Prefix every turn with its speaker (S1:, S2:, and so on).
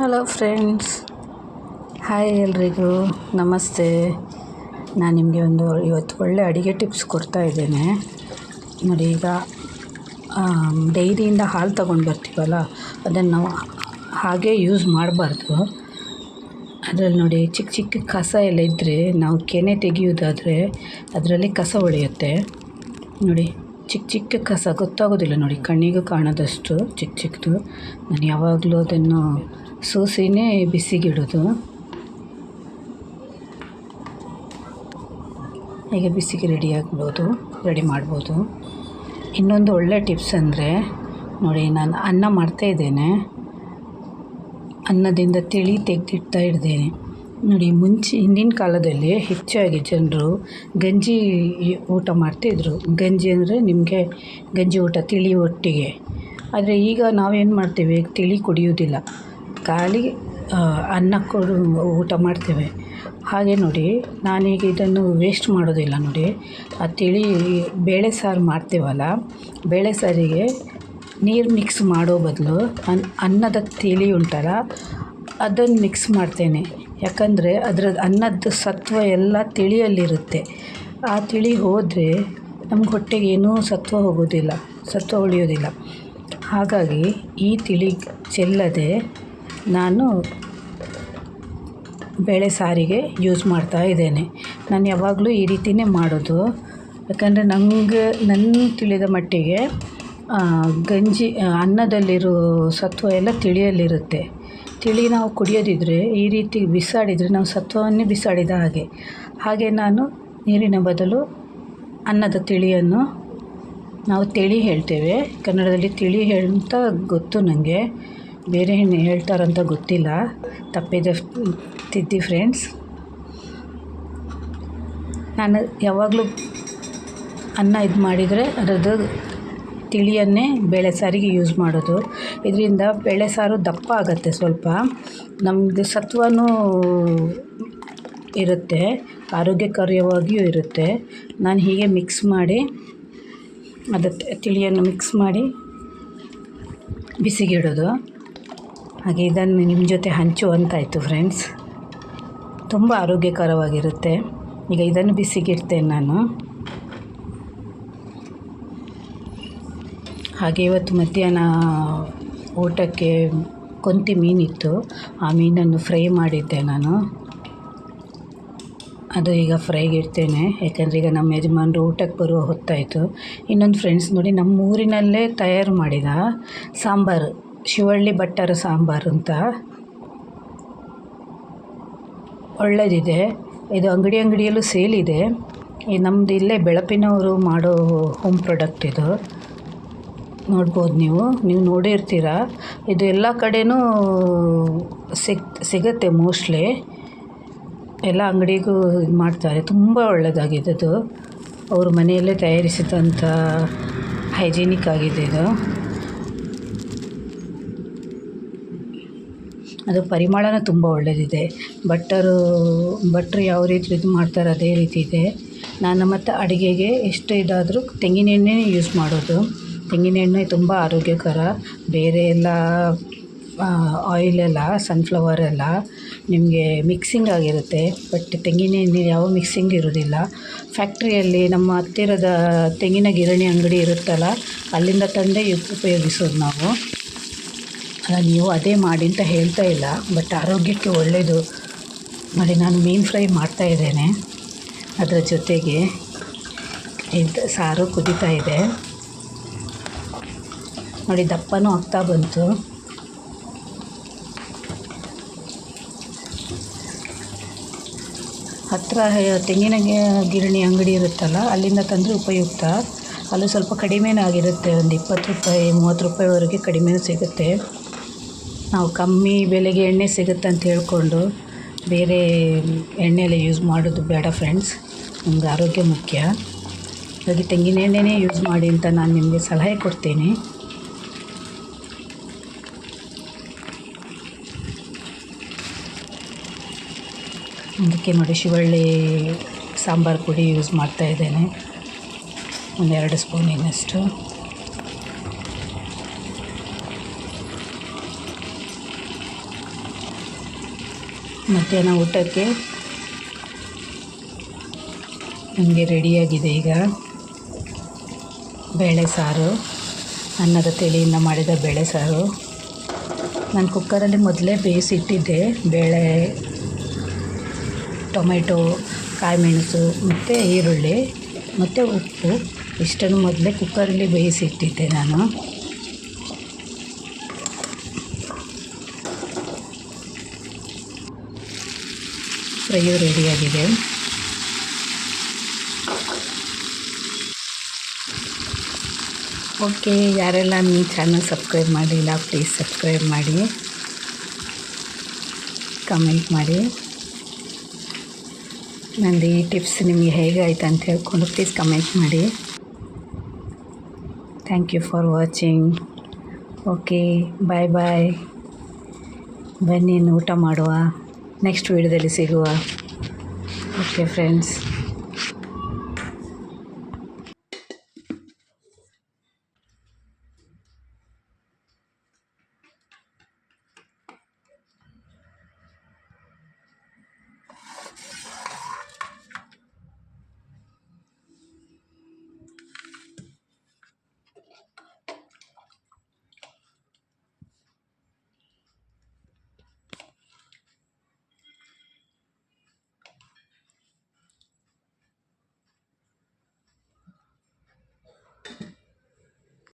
S1: Hello friends hi ಎಲ್ರಿಗೂ. ನಮಸ್ತೆ. ನಾನು ನಿಮಗೆ ಒಂದು ಇವತ್ತು ಒಳ್ಳೆ ಅಡುಗೆ ಟಿಪ್ಸ್ ಕೊಡ್ತಾ ಇದ್ದೇನೆ. ನೋಡಿ, ಈಗ ಡೈರಿಯಿಂದ ಹಾಲು ತೊಗೊಂಡು ಬರ್ತೀವಲ್ಲ, ಅದನ್ನು ನಾವು ಹಾಗೆ ಯೂಸ್ ಮಾಡಬಾರ್ದು. ಅದರಲ್ಲಿ ನೋಡಿ, ಚಿಕ್ಕ ಚಿಕ್ಕ ಕಸ ಎಲ್ಲ ಇದ್ದರೆ ನಾವು ಕೆನೆ ತೆಗೆಯೋದಾದರೆ ಅದರಲ್ಲಿ ಕಸ ಉಳಿಯುತ್ತೆ ನೋಡಿ, ಚಿಕ್ಕ ಚಿಕ್ಕ ಕಸ ಗೊತ್ತಾಗೋದಿಲ್ಲ ನೋಡಿ, ಕಣ್ಣಿಗೂ ಕಾಣದಷ್ಟು ಚಿಕ್ಕ ಚಿಕ್ಕದು. ನಾನು ಯಾವಾಗಲೂ ಅದನ್ನು ಸೋಸಿನೇ ಬಿಸಿಗಿಡೋದು. ಈಗ ಬಿಸಿಗೆ ರೆಡಿ ಆಗ್ಬೋದು ರೆಡಿ ಮಾಡ್ಬೋದು. ಇನ್ನೊಂದು ಒಳ್ಳೆ ಟಿಪ್ಸ್ ಅಂದರೆ, ನೋಡಿ ನಾನು ಅನ್ನ ಮಾಡ್ತಾ ಇದ್ದೇನೆ. ಅನ್ನದಿಂದ ತಿಳಿ ತೆಗೆದಿಡ್ತಾ ಇದ್ದೇನೆ. ನೋಡಿ ಮುಂಚೆ, ಹಿಂದಿನ ಕಾಲದಲ್ಲಿ ಹೆಚ್ಚಾಗಿ ಜನರು ಗಂಜಿ ಊಟ ಮಾಡ್ತಿದ್ರು ಗಂಜಿ ಅಂದರೆ ನಿಮಗೆ ಗಂಜಿ ಊಟ ತಿಳಿ ಒಟ್ಟಿಗೆ. ಆದರೆ ಈಗ ನಾವೇನು ಮಾಡ್ತೀವಿ? ತಿಳಿ ಕುಡಿಯೋದಿಲ್ಲ ಖಾಲಿ ಅನ್ನ ಕೊಡು ಊಟ ಮಾಡ್ತೇವೆ. ಹಾಗೆ ನೋಡಿ, ನಾನೀಗ ಇದನ್ನು ವೇಸ್ಟ್ ಮಾಡೋದಿಲ್ಲ ನೋಡಿ. ಆ ತಿಳಿ ಬೇಳೆ ಸಾರು ಮಾಡ್ತೇವಲ್ಲ, ಬೇಳೆ ಸಾರಿಗೆ ನೀರು ಮಿಕ್ಸ್ ಮಾಡೋ ಬದಲು ಅನ್, ಅನ್ನದ ತಿಳಿ ಉಂಟಲ್ಲ ಅದನ್ನು ಮಿಕ್ಸ್ ಮಾಡ್ತೇನೆ. ಯಾಕಂದರೆ ಅದರ ಅನ್ನದ ಸತ್ವ ಎಲ್ಲ ತಿಳಿಯಲ್ಲಿರುತ್ತೆ. ಆ ತಿಳಿ ಹೋದರೆ ನಮ್ಗೆ ಹೊಟ್ಟೆಗೆ ಏನೂ ಸತ್ವ ಹೋಗೋದಿಲ್ಲ, ಸತ್ವ ಉಳಿಯೋದಿಲ್ಲ. ಹಾಗಾಗಿ ಈ ತಿಳಿ ಚೆಲ್ಲದೆ ನಾನು ಬೇಳೆ ಸಾರಿಗೆ ಯೂಸ್ ಮಾಡ್ತಾ ಇದ್ದೇನೆ. ನಾನು ಯಾವಾಗಲೂ ಈ ರೀತಿಯೇ ಮಾಡೋದು. ಯಾಕಂದರೆ ನನಗೆ ನನ್ನ ತಿಳಿದ ಮಟ್ಟಿಗೆ ಗಂಜಿ ಅನ್ನದಲ್ಲಿರೋ ಸತ್ವ ಎಲ್ಲ ತಿಳಿಯಲ್ಲಿರುತ್ತೆ. ತಿಳಿ ನಾವು ಕುಡಿಯೋದಿದ್ರೆ, ಈ ರೀತಿ ಬಿಸಾಡಿದರೆ ನಾವು ಸತ್ವವನ್ನೇ ಬಿಸಾಡಿದ ಹಾಗೆ. ಹಾಗೆ ನಾನು ನೀರಿನ ಬದಲು ಅನ್ನದ ತಿಳಿಯನ್ನು ನಾವು ತಿಳಿ ಹೇಳ್ತೇವೆ. ಕನ್ನಡದಲ್ಲಿ ತಿಳಿ ಅಂತ ಗೊತ್ತು ನನಗೆ ಬೇರೆ ಹೆಣ್ಣು ಹೇಳ್ತಾರಂತ ಗೊತ್ತಿಲ್ಲ. ತಪ್ಪಿದೆ ತಿದ್ದಿ ಫ್ರೆಂಡ್ಸ್ ನಾನು ಯಾವಾಗಲೂ ಅನ್ನ ಇದು ಮಾಡಿದರೆ ಅದರದ್ದು ತಿಳಿಯನ್ನೇ ಬೇಳೆ ಸಾರಿಗೆ ಯೂಸ್ ಮಾಡೋದು. ಇದರಿಂದ ಬೇಳೆ ಸಾರು ದಪ್ಪ ಆಗುತ್ತೆ ಸ್ವಲ್ಪ. ನಮ್ಮದು ಸತ್ವನೂ ಇರುತ್ತೆ, ಆರೋಗ್ಯಕರವಾಗಿಯೂ ಇರುತ್ತೆ. ನಾನು ಹೀಗೆ ಮಿಕ್ಸ್ ಮಾಡಿ ಅದಕ್ಕೆ ತಿಳಿಯನ್ನು ಮಿಕ್ಸ್ ಮಾಡಿ ಬಿಸಿಗಿಡೋದು. ಹಾಗೆ ಇದನ್ನು ನಿಮ್ಮ ಜೊತೆ ಹಂಚುವಂತಾಯಿತು ಫ್ರೆಂಡ್ಸ್ ತುಂಬ ಆರೋಗ್ಯಕರವಾಗಿರುತ್ತೆ. ಈಗ ಇದನ್ನು ಬಿಸಿಗಿಡ್ತೇನೆ ನಾನು. ಹಾಗೆ ಇವತ್ತು ಮಧ್ಯಾಹ್ನ ಊಟಕ್ಕೆ ಕೊಂತಿ ಮೀನಿತ್ತು. ಆ ಮೀನನ್ನು ಫ್ರೈ ಮಾಡಿದ್ದೆ ನಾನು. ಅದು ಈಗ ಫ್ರೈಗೆ ಇಡ್ತೇನೆ. ಯಾಕಂದರೆ ಈಗ ನಮ್ಮ ಯಜಮಾನರು ಊಟಕ್ಕೆ ಬರುವ ಹೊತ್ತಾಯಿತು. ಇನ್ನೊಂದು ಫ್ರೆಂಡ್ಸ್ ನೋಡಿ ನಮ್ಮ ಊರಿನಲ್ಲೇ ತಯಾರು ಮಾಡಿದ ಸಾಂಬಾರು. ಶಿವಳ್ಳಿ ಭಟ್ಟರ ಸಾಂಬಾರು ಅಂತ. ಒಳ್ಳೆಯದಿದೆ ಇದು ಅಂಗಡಿ ಅಂಗಡಿಯಲ್ಲೂ ಸೇಲಿದೆ ಈ ನಮ್ಮದು ಇಲ್ಲೇ ಬೆಳಪಿನವರು ಮಾಡೋ ಹೋಮ್ ಪ್ರಾಡಕ್ಟ್ ಇದು. ನೋಡ್ಬೋದು ನೀವು. ನೀವು ನೋಡಿರ್ತೀರ ಇದು ಎಲ್ಲ ಕಡೆಯೂ ಸಿಗ್, ಸಿಗುತ್ತೆ ಮೋಸ್ಟ್ಲಿ. ಎಲ್ಲ ಅಂಗಡಿಗೂ ಇದು ಮಾಡ್ತಾರೆ. ತುಂಬ ಒಳ್ಳೆಯದಾಗಿದೆ ಅದು ಅವ್ರ ಮನೆಯಲ್ಲೇ ತಯಾರಿಸಿದಂಥ ಹೈಜಿನಿಕ್ ಆಗಿದೆ ಇದು. ಅದು ಪರಿಮಳನೂ ತುಂಬ ಒಳ್ಳೆಯದಿದೆ ಭಟ್ಟರು ಭಟ್ರು ಯಾವ ರೀತಿ ಇದು ಮಾಡ್ತಾರೆ ಅದೇ ರೀತಿ ಇದೆ. ನಾನು ಮತ್ತು ಅಡುಗೆಗೆ ಎಷ್ಟು ಇದಾದರೂ ತೆಂಗಿನ ಎಣ್ಣೆನೇ ಯೂಸ್ ಮಾಡೋದು. ತೆಂಗಿನ ಎಣ್ಣೆ ತುಂಬ ಆರೋಗ್ಯಕರ. ಬೇರೆ ಎಲ್ಲ ಆಯಿಲೆಲ್ಲ ಸನ್ಫ್ಲವರ್ ಎಲ್ಲ ನಿಮಗೆ ಮಿಕ್ಸಿಂಗ್ ಆಗಿರುತ್ತೆ. ಬಟ್ ತೆಂಗಿನ ಎಣ್ಣೆ ಯಾವ ಮಿಕ್ಸಿಂಗ್ ಇರೋದಿಲ್ಲ. ಫ್ಯಾಕ್ಟ್ರಿಯಲ್ಲಿ ನಮ್ಮ ಹತ್ತಿರದ ತೆಂಗಿನ ಗಿರಣಿ ಅಂಗಡಿ ಇರುತ್ತಲ್ಲ, ಅಲ್ಲಿಂದ ತಂದೆ ಉಪಯೋಗಿಸೋದು ನಾವು. ನೀವು ಅದೇ ಮಾಡಿ ಅಂತ ಹೇಳ್ತಾ ಇಲ್ಲ ಬಟ್ ಆರೋಗ್ಯಕ್ಕೆ ಒಳ್ಳೆಯದು ನೋಡಿ, ನಾನು ಮೀನು ಫ್ರೈ ಮಾಡ್ತಾ ಇದ್ದೇನೆ. ಅದರ ಜೊತೆಗೆ ಇದು ಸಾರು ಕುದೀತಾ ಇದೆ. ನೋಡಿ, ದಪ್ಪನೂ ಆಗ್ತಾ ಬಂತು. ಹತ್ತಿರ ತೆಂಗಿನ ಗಿರಣಿ ಅಂಗಡಿ ಇರುತ್ತಲ್ಲ, ಅಲ್ಲಿಂದ ತಂದರೆ ಉಪಯುಕ್ತ. ಅಲ್ಲೂ ಸ್ವಲ್ಪ ಕಡಿಮೆನೇ ಆಗಿರುತ್ತೆ, ಒಂದು ಇಪ್ಪತ್ತು ರೂಪಾಯಿ, ಮೂವತ್ತು ರೂಪಾಯಿವರೆಗೆ ಕಡಿಮೆನೂ ಸಿಗುತ್ತೆ. ನಾವು ಕಮ್ಮಿ ಬೆಲೆಗೆ ಎಣ್ಣೆ ಸಿಗುತ್ತೆ ಅಂತ ಹೇಳ್ಕೊಂಡು ಬೇರೆ ಎಣ್ಣೆ ಎಲ್ಲ ಯೂಸ್ ಮಾಡೋದು ಬೇಡ ಫ್ರೆಂಡ್ಸ್. ನಮ್ಗೆ ಆರೋಗ್ಯ ಮುಖ್ಯ. ಹಾಗಾಗಿ ತೆಂಗಿನ ಎಣ್ಣೆನೇ ಯೂಸ್ ಮಾಡಿ ಅಂತ ನಾನು ನಿಮಗೆ ಸಲಹೆ ಕೊಡ್ತೀನಿ. ಅದಕ್ಕೆ ನೋಡಿ ಶಿವಳ್ಳಿ ಸಾಂಬಾರು ಪುಡಿ ಯೂಸ್ ಮಾಡ್ತಾ ಇದ್ದೇನೆ. ಒಂದೆರಡು ಸ್ಪೂನಿನಷ್ಟು. ಮಧ್ಯಾಹ್ನ ಊಟಕ್ಕೆ ನಮಗೆ ರೆಡಿಯಾಗಿದೆ ಈಗ ಬೇಳೆ ಸಾರು, ಅನ್ನದ ತಿಳಿಯಿಂದ ಮಾಡಿದ ಬೇಳೆ ಸಾರು. ನಾನು ಕುಕ್ಕರಲ್ಲಿ ಮೊದಲೇ ಬೇಯಿಸಿಟ್ಟಿದ್ದೆ ಬೇಳೆ, ಟೊಮೆಟೊ ಕಾಯಿ ಮೆಣಸು ಮತ್ತು ಈರುಳ್ಳಿ, ಮತ್ತು ಉಪ್ಪು. ಇಷ್ಟನ್ನು ಮೊದಲೇ ಕುಕ್ಕರಲ್ಲಿ ಬೇಯಿಸಿಟ್ಟಿದ್ದೆ ನಾನು. ಫ್ರೈಯು ರೆಡಿಯಾಗಿದೆ ಓಕೆ ಯಾರೆಲ್ಲ ನೀ ಚಾನಲ್ ಸಬ್ಸ್ಕ್ರೈಬ್ ಮಾಡಿಲ್ಲ ಪ್ಲೀಸ್ ಸಬ್ಸ್ಕ್ರೈಬ್ ಮಾಡಿ. ಕಮೆಂಟ್ ಮಾಡಿ. ನಂದು ಈ ಟಿಪ್ಸ್ ನಿಮಗೆ ಹೇಗೆ ಅಂತ ಹೇಳ್ಕೊಂಡು ಪ್ಲೀಸ್ ಕಮೆಂಟ್ ಮಾಡಿ. Thank you for watching okay bye bye ಬನ್ನಿ ಊಟ ಮಾಡುವ. ನೆಕ್ಸ್ಟ್ ವೀಡಿಯೋದಲ್ಲಿ ಸಿಗುವ. Okay friends